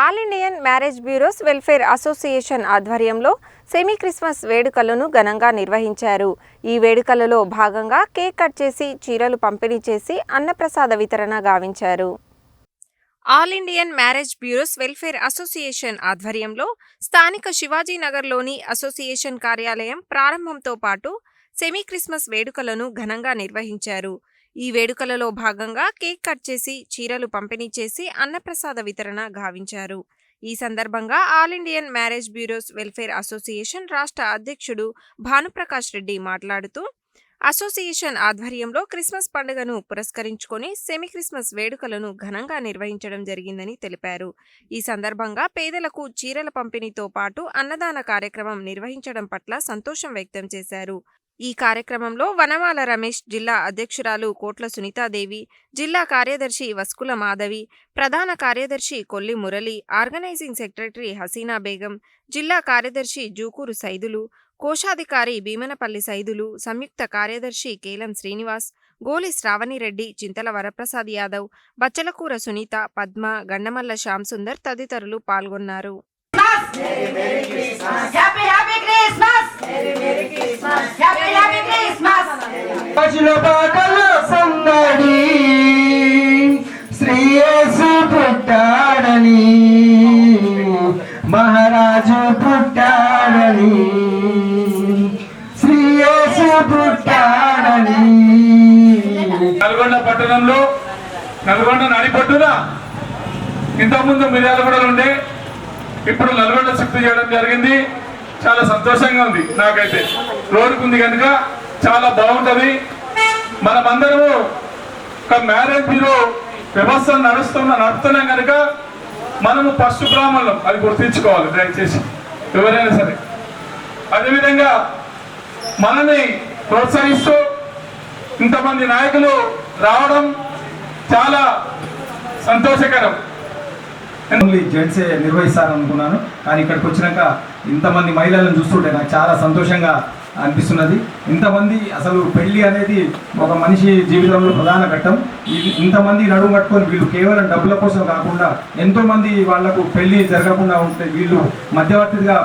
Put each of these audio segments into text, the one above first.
All Indian marriage bureaus welfare association ఆధ్వర్యంలో semi Christmas వేడుకలను ఘనంగా నిర్వహించారు. ఈ వేడుకలలో భాగంగా కేక్ కట్ చేసి చీరలు పంపిణీ చేసి అన్నప్రసాద వితరణ గావించారు. All Indian marriage bureaus welfare association ఆధ్వర్యంలో స్థానిక శివాజీనగర్లోని అసోసియేషన్ కార్యాలయం ప్రారంభంతో పాటు సెమీ క్రిస్మస్ వేడుకలను ఘనంగా నిర్వహించారు. ఈ వేడుకలలో భాగంగా కేక్ కట్ చేసి చీరలు పంపిణీ చేసి అన్నప్రసాద వితరణ గావించారు. ఈ సందర్భంగా all Indian marriage bureaus welfare association రాష్ట్ర అధ్యక్షుడు భానుప్రకాష్ రెడ్డి మాట్లాడుతూ అసోసియేషన్ ఆధ్వర్యంలో క్రిస్మస్ పండుగను పురస్కరించుకొని సెమీ క్రిస్మస్ వేడుకలను ఘనంగా నిర్వహించడం జరిగిందని తెలిపారు. ఈ సందర్భంగా పేదలకు చీరల పంపిణీతో పాటు అన్నదాన కార్యక్రమం నిర్వహించడం పట్ల సంతోషం వ్యక్తం చేశారు. ఈ కార్యక్రమంలో వనమాల రమేష్ జిల్లా అధ్యక్షురాలు కోట్ల సునీతాదేవి జిల్లా కార్యదర్శి వస్కుల మాధవి ప్రధాన కార్యదర్శి కొల్లి మురళి ఆర్గనైజింగ్ సెక్రటరీ హసీనా బేగం జిల్లా కార్యదర్శి జూకూరు సైదులు కోశాధికారి భీమనపల్లి సైదులు సంయుక్త కార్యదర్శి కేలం శ్రీనివాస్ గోలి శ్రావణిరెడ్డి చింతల వరప్రసాద్ యాదవ్ బచ్చలకూర సునీత పద్మ గండమల్ల శ్యామ్ సుందర్ తదితరులు పాల్గొన్నారు. బాటల సందడి శ్రీయేసు పుట్టాడని. మహారాజు పుట్టాడని. శ్రీయేసు పుట్టాడని. నల్గొండ పట్టణంలో నల్గొండ నడిపట్టున ఇంతకుముందు మిర్యాలగూడలు ఉండే ఇప్పుడు నల్గొండ షిఫ్ట్ చేయడం జరిగింది. చాలా సంతోషంగా ఉంది నాకైతే. రోడ్డుకు ఉంది కనుక చాలా బాగుంటుంది. మనమందరము ఒక మ్యారేజ్ బ్యూరో వ్యవస్థను నడుస్తున్న నడుపుతున్నాం కనుక మనము ఫస్ట్ బ్రాహ్మణులం. అది గుర్తించుకోవాలి దయచేసి. ఎవరైనా సరే. అదేవిధంగా మనని ప్రోత్సహిస్తూ ఇంతమంది నాయకులు రావడం చాలా సంతోషకరం. ఓన్లీ జెంట్సే నిర్వహిస్తారనుకున్నాను. కానీ ఇక్కడికి వచ్చినాక ఇంతమంది మహిళలను చూస్తుంటే నాకు చాలా సంతోషంగా అనిపిస్తున్నది. ఇంతమంది అసలు పెళ్ళి అనేది ఒక మనిషి జీవితంలో ప్రధాన ఘట్టం. ఇంతమంది నడుము కట్టుకొని వీళ్ళు కేవలం డబ్బుల కోసం కాకుండా ఎంతో మంది వాళ్ళకు పెళ్ళి జరగకుండా ఉంటే వీళ్ళు మధ్యవర్తిగా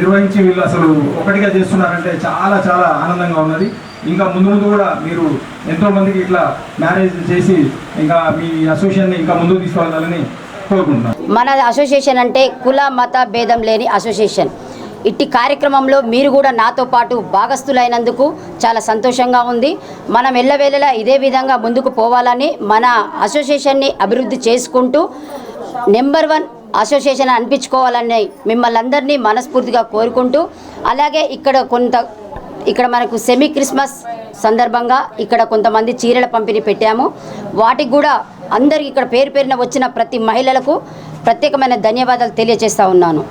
నిర్వహించి వీళ్ళు అసలు ఒకటిగా చేస్తున్నారంటే చాలా చాలా ఆనందంగా ఉన్నది. ఇంకా ముందు ముందు కూడా మీరు ఎంతో మందికి ఇట్లా మ్యారేజ్ చేసి ఇంకా మీ అసోసియేషన్ని ఇంకా ముందుకు తీసుకెళ్ళాలని కోరుకుంటున్నాను మన అసోసియేషన్ అంటే కుల మత భేదం లేని అసోసియేషన్. ఇట్టి కార్యక్రమంలో మీరు కూడా నాతో పాటు భాగస్థులైనందుకు చాలా సంతోషంగా ఉంది. మనం ఎల్లవేళలా ఇదే విధంగా ముందుకు పోవాలని మన అసోసియేషన్ని అభివృద్ధి చేసుకుంటూ నెంబర్ వన్ అసోసియేషన్ అనిపించుకోవాలని మిమ్మల్ని అందరినీ మనస్ఫూర్తిగా కోరుకుంటూ అలాగే ఇక్కడ కొంత ఇక్కడ మనకు సెమీ క్రిస్మస్ సందర్భంగా ఇక్కడ కొంతమంది చీరల పంపిణీ పెట్టాము. వాటికి కూడా అందరికి ఇక్కడ పేరు పేరున వచ్చిన ప్రతి మహిళలకు ప్రత్యేకమైన ధన్యవాదాలు తెలియజేస్తా ఉన్నాను.